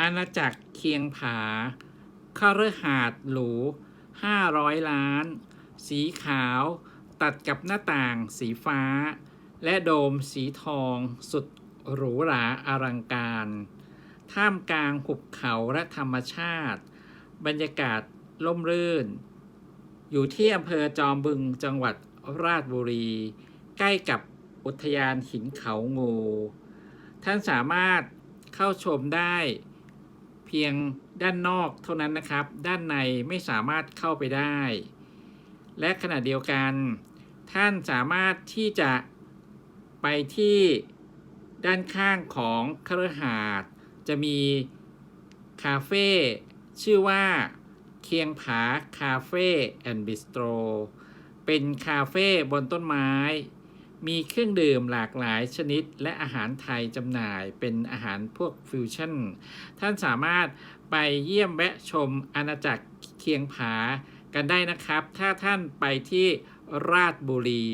อาณาจักรเคียงผาคาฤหาสน์หรู500ล้าน สีขาวตัดกับหน้าต่างสีฟ้า และโดมสีทองสุดหรูหราอลังการ ท่ามกลางหุบเขาและธรรมชาติ บรรยากาศร่มรื่น อยู่ที่อำเภอจอมบึงจังหวัดราชบุรี ใกล้กับอุทยานหินเขางู ท่านสามารถเข้าชมได้ เพียงด้านนอกเท่านั้นนะครับ ด้านในไม่สามารถเข้าไปได้ และขณะเดียวกัน ท่านสามารถที่จะไปที่ด้านข้างของคฤหาสน์จะมีคาเฟ่ชื่อว่าเคียงผาคาเฟ่แอนด์บิสโตรเป็นคาเฟ่บนต้นไม้ มีเครื่องดื่มหลากหลายชนิด และอาหารไทยจำหน่ายเป็นอาหารพวกฟิวชั่น ท่านสามารถไปเยี่ยมแวะชมอาณาจักรเคียงผากันได้นะครับ ถ้าท่านไปที่ราชบุรี